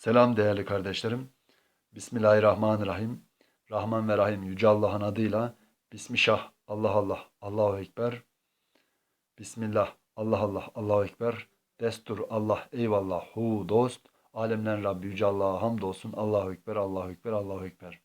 Selam değerli kardeşlerim. Bismillahirrahmanirrahim. Rahman ve Rahim Yüce Allah'ın adıyla. Bismillah, Allah Allah, Allahu Ekber. Bismillah, Allah Allah, Allahu Ekber. Destur, Allah, eyvallah, hu, dost. Alemlerin Rabbi Yüce Allah'a hamdolsun. Allahu Ekber, Allahu Ekber, Allahu Ekber.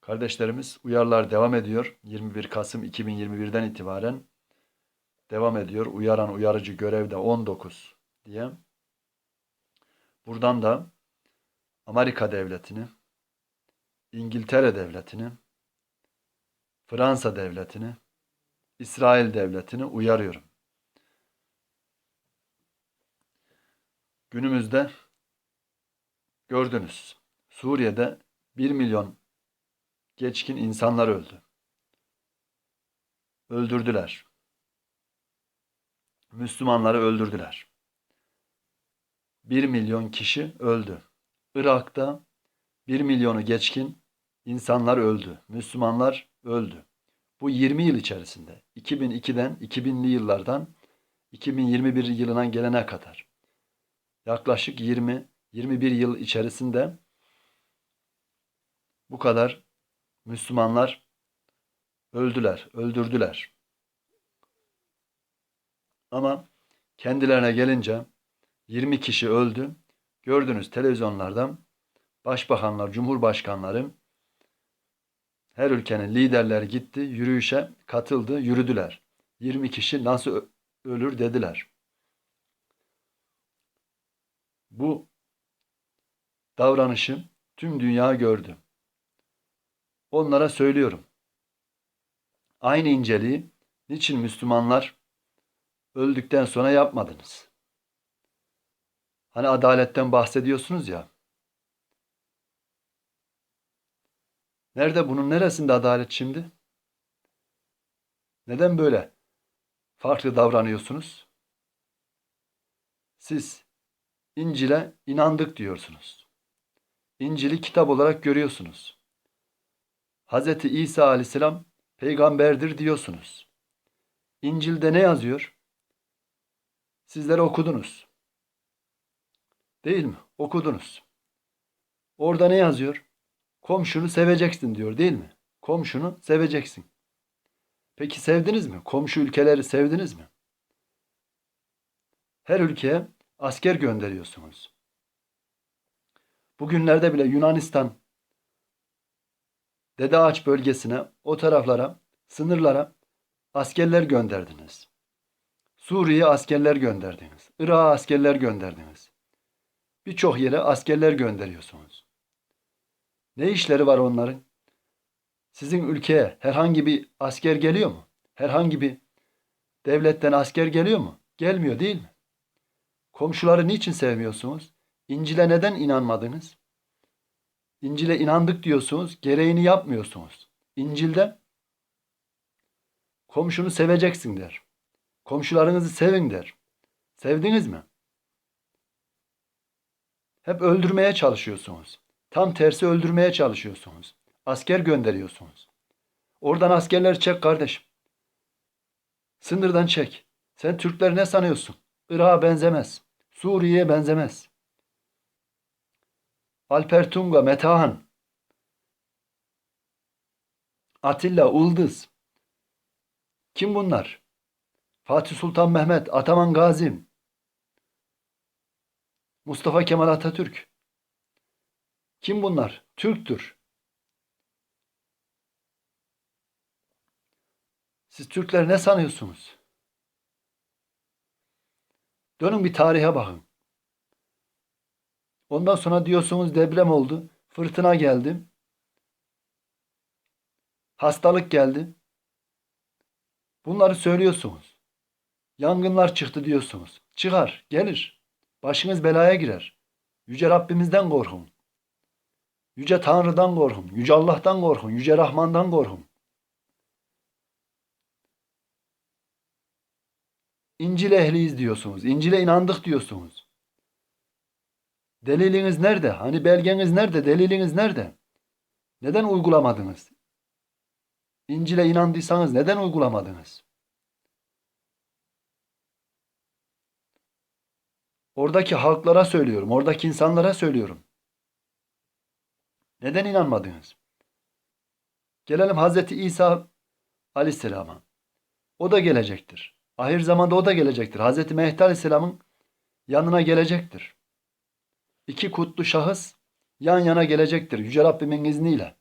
Kardeşlerimiz uyarılar devam ediyor. 21 Kasım 2021'den itibaren devam ediyor. Uyaran uyarıcı görevde 19 diye. Buradan da Amerika devletini, İngiltere devletini, Fransa devletini, İsrail devletini uyarıyorum. Günümüzde gördünüz. Suriye'de 1 milyon geçkin insanlar öldü. Öldürdüler. Müslümanları öldürdüler. 1 milyon kişi öldü. Irak'ta 1 milyonu geçkin insanlar öldü. Müslümanlar öldü. Bu 20 yıl içerisinde 2002'den 2000'li yıllardan 2021 yılına gelene kadar yaklaşık 20 21 yıl içerisinde bu kadar Müslümanlar öldüler, öldürdüler. Ama kendilerine gelince 20 kişi öldü. Gördünüz televizyonlardan başbakanlar, cumhurbaşkanları her ülkenin liderleri gitti, yürüyüşe katıldı, yürüdüler. 20 kişi nasıl ölür dediler. Bu davranışı tüm dünya gördü. Onlara söylüyorum. Aynı inceliği niçin Müslümanlar öldükten sonra yapmadınız? Hani adaletten bahsediyorsunuz ya. Nerede bunun neresinde adalet şimdi? Neden böyle farklı davranıyorsunuz? Siz İncil'e inandık diyorsunuz. İncil'i kitap olarak görüyorsunuz. Hz. İsa aleyhisselam peygamberdir diyorsunuz. İncil'de ne yazıyor? Sizler okudunuz. Değil mi? Okudunuz. Orada ne yazıyor? Komşunu seveceksin diyor değil mi? Komşunu seveceksin. Peki sevdiniz mi? Komşu ülkeleri sevdiniz mi? Her ülkeye asker gönderiyorsunuz. Bugünlerde bile Yunanistan Dede Ağaç bölgesine, o taraflara, sınırlara askerler gönderdiniz. Suriye'ye askerler gönderdiniz. Irak'a askerler gönderdiniz. Birçok yere askerler gönderiyorsunuz. Ne işleri var onların? Sizin ülkeye herhangi bir asker geliyor mu? Herhangi bir devletten asker geliyor mu? Gelmiyor değil mi? Komşuları niçin sevmiyorsunuz? İncil'e neden inanmadınız? İncil'e inandık diyorsunuz, gereğini yapmıyorsunuz. İncil'de komşunu seveceksin der. Komşularınızı sevin der. Sevdiniz mi? Hep öldürmeye çalışıyorsunuz. Tam tersi öldürmeye çalışıyorsunuz. Asker gönderiyorsunuz. Oradan askerler çek kardeşim. Sınırdan çek. Sen Türkler ne sanıyorsun? Irak'a benzemez. Suriye'ye benzemez. Alper Tunga, Metehan, Atilla, Uldız. Kim bunlar? Fatih Sultan Mehmet, Ataman Gazi, Mustafa Kemal Atatürk. Kim bunlar? Türktür. Siz Türkler ne sanıyorsunuz? Dönün bir tarihe bakın. Ondan sonra diyorsunuz deprem oldu. Fırtına geldi. Hastalık geldi. Bunları söylüyorsunuz. Yangınlar çıktı diyorsunuz. Çıkar, gelir. Başınız belaya girer. Yüce Rabbimizden korkun. Yüce Tanrı'dan korkun. Yüce Allah'tan korkun. Yüce Rahman'dan korkun. İncil ehliyiz diyorsunuz. İncil'e inandık diyorsunuz. Deliliniz nerede? Hani belgeniz nerede? Deliliniz nerede? Neden uygulamadınız? İncil'e inandıysanız neden uygulamadınız? Oradaki halklara söylüyorum. Oradaki insanlara söylüyorum. Neden inanmadınız? Gelelim Hazreti İsa Aleyhisselam'a. O da gelecektir. Ahir zamanda o da gelecektir. Hazreti Mehdi Aleyhisselam'ın yanına gelecektir. İki kutlu şahıs yan yana gelecektir. Yüce Rabbimin izniyle.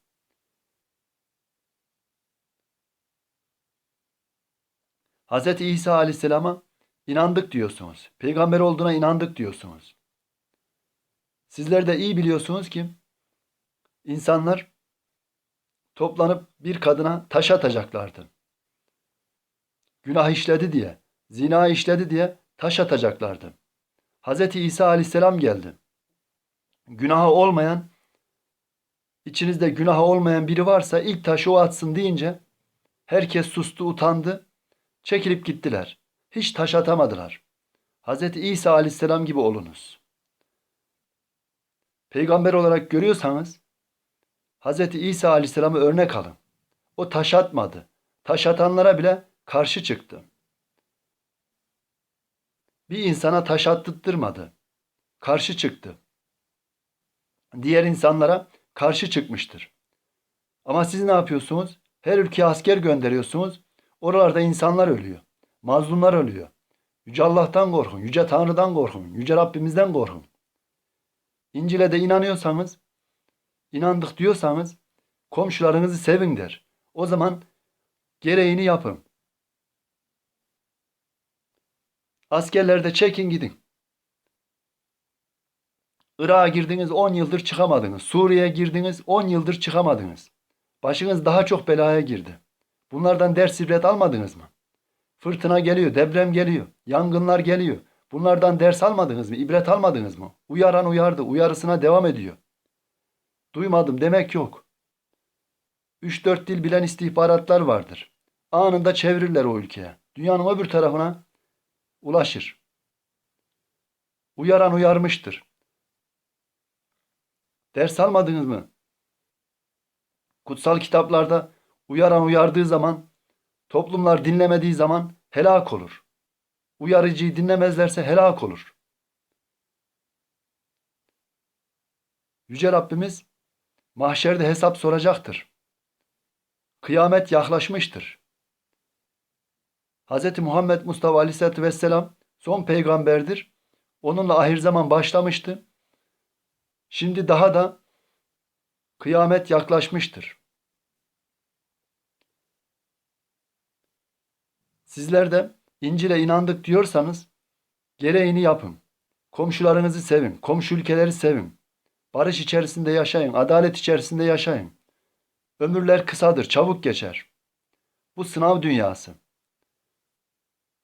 Hazreti İsa Aleyhisselam'a inandık diyorsunuz. Peygamber olduğuna inandık diyorsunuz. Sizler de iyi biliyorsunuz ki insanlar toplanıp bir kadına taş atacaklardı. Günah işledi diye, zina işledi diye taş atacaklardı. Hazreti İsa Aleyhisselam geldi. Günahı olmayan, içinizde günahı olmayan biri varsa ilk taşı o atsın deyince herkes sustu, utandı, çekilip gittiler. Hiç taş atamadılar. Hazreti İsa Aleyhisselam gibi olunuz. Peygamber olarak görüyorsanız Hazreti İsa Aleyhisselam'ı örnek alın. O taş atmadı. Taş atanlara bile karşı çıktı. Bir insana taş attırtmadı. Karşı çıktı. Diğer insanlara karşı çıkmıştır. Ama siz ne yapıyorsunuz? Her ülkeye asker gönderiyorsunuz. Oralarda insanlar ölüyor. Mazlumlar ölüyor. Yüce Allah'tan korkun. Yüce Tanrı'dan korkun. Yüce Rabbimizden korkun. İncil'e de inanıyorsanız, inandık diyorsanız komşularınızı sevin der. O zaman gereğini yapın. Askerlerde çekin gidin. Irak'a girdiniz 10 yıldır çıkamadınız. Suriye'ye girdiniz 10 yıldır çıkamadınız. Başınız daha çok belaya girdi. Bunlardan ders ibret almadınız mı? Fırtına geliyor, deprem geliyor, yangınlar geliyor. Bunlardan ders almadınız mı? İbret almadınız mı? Uyaran uyardı, uyarısına devam ediyor. Duymadım demek yok. 3-4 dil bilen istihbaratlar vardır. Anında çevirirler o ülkeye. Dünyanın öbür tarafına ulaşır. Uyaran uyarmıştır. Ders almadınız mı? Kutsal kitaplarda uyaran uyardığı zaman, toplumlar dinlemediği zaman helak olur. Uyarıcıyı dinlemezlerse helak olur. Yüce Rabbimiz mahşerde hesap soracaktır. Kıyamet yaklaşmıştır. Hz. Muhammed Mustafa Aleyhisselatü Vesselam son peygamberdir. Onunla ahir zaman başlamıştı. Şimdi daha da kıyamet yaklaşmıştır. Sizler de İncil'e inandık diyorsanız gereğini yapın. Komşularınızı sevin, komşu ülkeleri sevin. Barış içerisinde yaşayın, adalet içerisinde yaşayın. Ömürler kısadır, çabuk geçer. Bu sınav dünyası.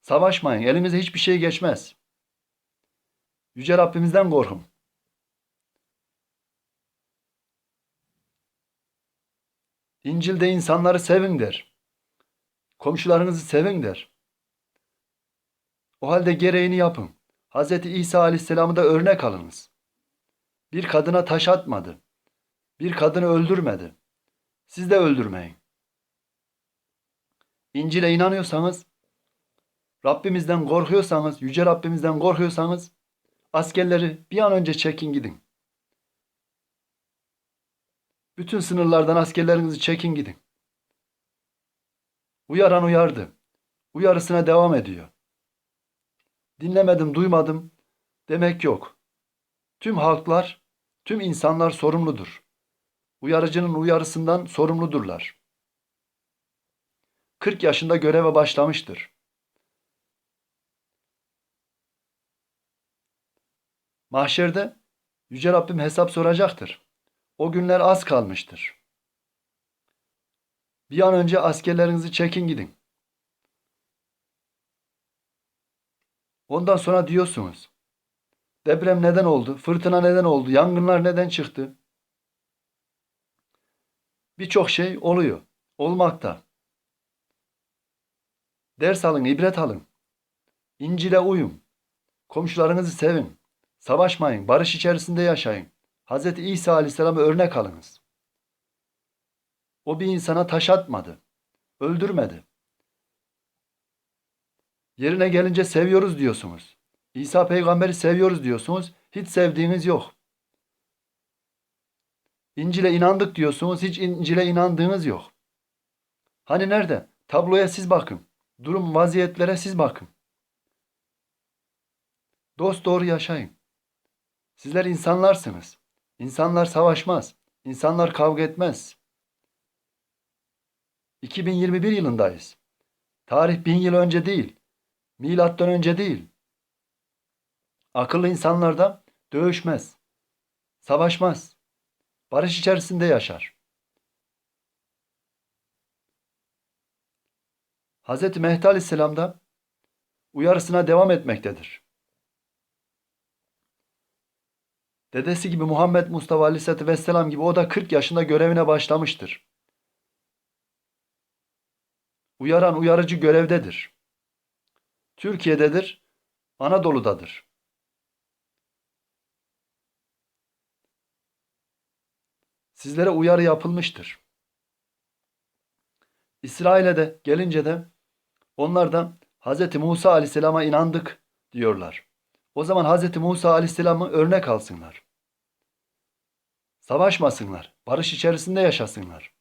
Savaşmayın, elinize hiçbir şey geçmez. Yüce Rabbimizden korkun. İncil'de insanları sevin der. Komşularınızı sevin der. O halde gereğini yapın. Hz. İsa Aleyhisselam'ı da örnek alınız. Bir kadına taş atmadı. Bir kadını öldürmedi. Siz de öldürmeyin. İncil'e inanıyorsanız, Rabbimizden korkuyorsanız, Yüce Rabbimizden korkuyorsanız, askerleri bir an önce çekin gidin. Bütün sınırlardan askerlerinizi çekin gidin. Uyaran uyardı. Uyarısına devam ediyor. Dinlemedim, duymadım demek yok. Tüm halklar, tüm insanlar sorumludur. Uyarıcının uyarısından sorumludurlar. 40 yaşında göreve başlamıştır. Mahşerde Yüce Rabbim hesap soracaktır. O günler az kalmıştır. Bir an önce askerlerinizi çekin gidin. Ondan sonra diyorsunuz. Deprem neden oldu? Fırtına neden oldu? Yangınlar neden çıktı? Birçok şey oluyor. Olmakta. Ders alın, ibret alın. İncil'e uyun. Komşularınızı sevin. Savaşmayın, barış içerisinde yaşayın. Hz. İsa Aleyhisselam'ı örnek alınız. O bir insana taş atmadı. Öldürmedi. Yerine gelince seviyoruz diyorsunuz. İsa peygamberi seviyoruz diyorsunuz. Hiç sevdiğiniz yok. İncil'e inandık diyorsunuz. Hiç İncil'e inandığınız yok. Hani nerede? Tabloya siz bakın. Durum vaziyetlere siz bakın. Dost doğru yaşayın. Sizler insanlarsınız. İnsanlar savaşmaz. İnsanlar kavga etmez. 2021 yılındayız. Tarih bin yıl önce değil. Milattan önce değil. Akıllı insanlar da dövüşmez. Savaşmaz. Barış içerisinde yaşar. Hz. Mehdi Aleyhisselam da uyarısına devam etmektedir. Dedesi gibi Muhammed Mustafa Aleyhisselatü Vesselam gibi o da 40 yaşında görevine başlamıştır. Uyaran uyarıcı görevdedir. Türkiye'dedir, Anadolu'dadır. Sizlere uyarı yapılmıştır. İsrail'e de gelince de onlar da Hz. Musa Aleyhisselam'a inandık diyorlar. O zaman Hz. Musa Aleyhisselam'ı örnek alsınlar. Savaşmasınlar. Barış içerisinde yaşasınlar.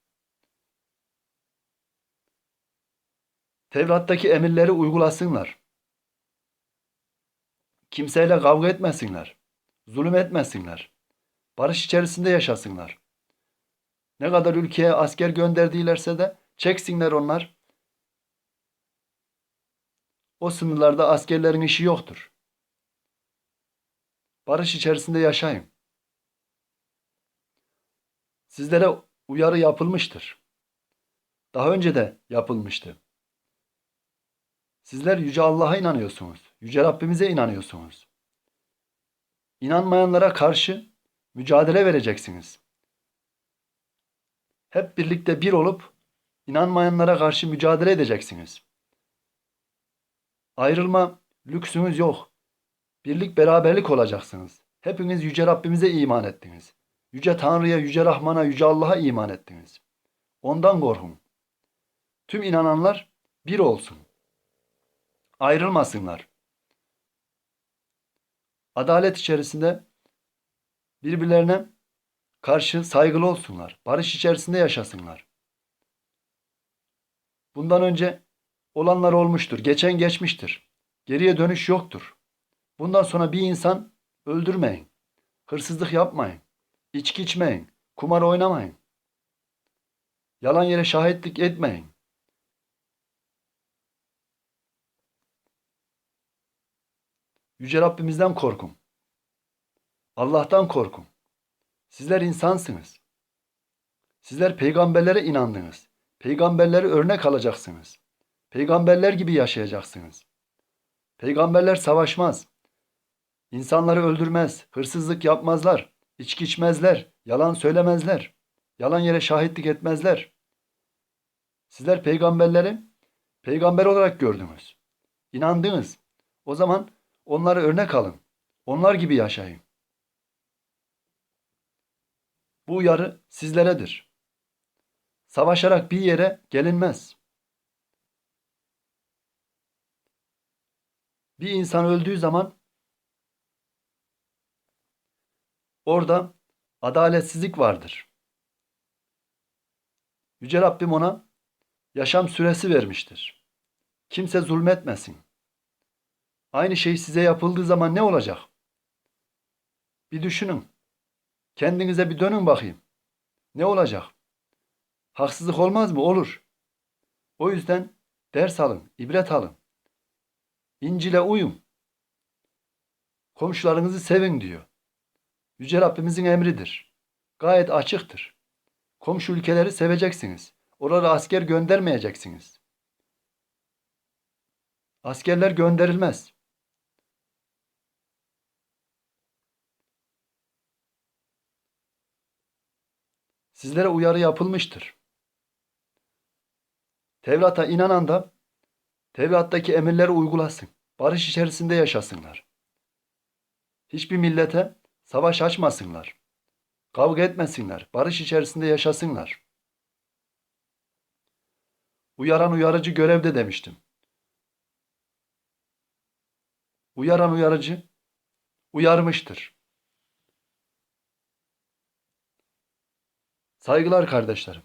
Tevrat'taki emirleri uygulasınlar. Kimseyle kavga etmesinler. Zulüm etmesinler. Barış içerisinde yaşasınlar. Ne kadar ülkeye asker gönderdilerse de çeksinler onlar. O sınırlarda askerlerin işi yoktur. Barış içerisinde yaşayın. Sizlere uyarı yapılmıştır. Daha önce de yapılmıştı. Sizler Yüce Allah'a inanıyorsunuz. Yüce Rabbimize inanıyorsunuz. İnanmayanlara karşı mücadele vereceksiniz. Hep birlikte bir olup inanmayanlara karşı mücadele edeceksiniz. Ayrılma lüksünüz yok. Birlik beraberlik olacaksınız. Hepiniz Yüce Rabbimize iman ettiniz. Yüce Tanrı'ya, Yüce Rahman'a, Yüce Allah'a iman ettiniz. Ondan korkun. Tüm inananlar bir olsun. Ayrılmasınlar. Adalet içerisinde birbirlerine karşı saygılı olsunlar. Barış içerisinde yaşasınlar. Bundan önce olanlar olmuştur. Geçen geçmiştir. Geriye dönüş yoktur. Bundan sonra bir insan öldürmeyin. Hırsızlık yapmayın. İçki içmeyin. Kumar oynamayın. Yalan yere şahitlik etmeyin. Yüce Rabbimizden korkun. Allah'tan korkun. Sizler insansınız. Sizler peygamberlere inandınız. Peygamberleri örnek alacaksınız. Peygamberler gibi yaşayacaksınız. Peygamberler savaşmaz. İnsanları öldürmez, hırsızlık yapmazlar, içki içmezler, yalan söylemezler, yalan yere şahitlik etmezler. Sizler peygamberleri peygamber olarak gördünüz. İnandınız. O zaman onları örnek alın. Onlar gibi yaşayın. Bu uyarı sizleredir. Savaşarak bir yere gelinmez. Bir insan öldüğü zaman orada adaletsizlik vardır. Yüce Rabbim ona yaşam süresi vermiştir. Kimse zulmetmesin. Aynı şey size yapıldığı zaman ne olacak? Bir düşünün. Kendinize bir dönün bakayım. Ne olacak? Haksızlık olmaz mı? Olur. O yüzden ders alın, ibret alın. İncil'e uyun. Komşularınızı sevin diyor. Yüce Rabbimizin emridir. Gayet açıktır. Komşu ülkeleri seveceksiniz. Orada asker göndermeyeceksiniz. Askerler gönderilmez. Sizlere uyarı yapılmıştır. Tevrat'a inanan da Tevrat'taki emirleri uygulasın. Barış içerisinde yaşasınlar. Hiçbir millete savaş açmasınlar. Kavga etmesinler. Barış içerisinde yaşasınlar. Uyaran uyarıcı görevde demiştim. Uyaran uyarıcı uyarmıştır. Saygılar kardeşlerim.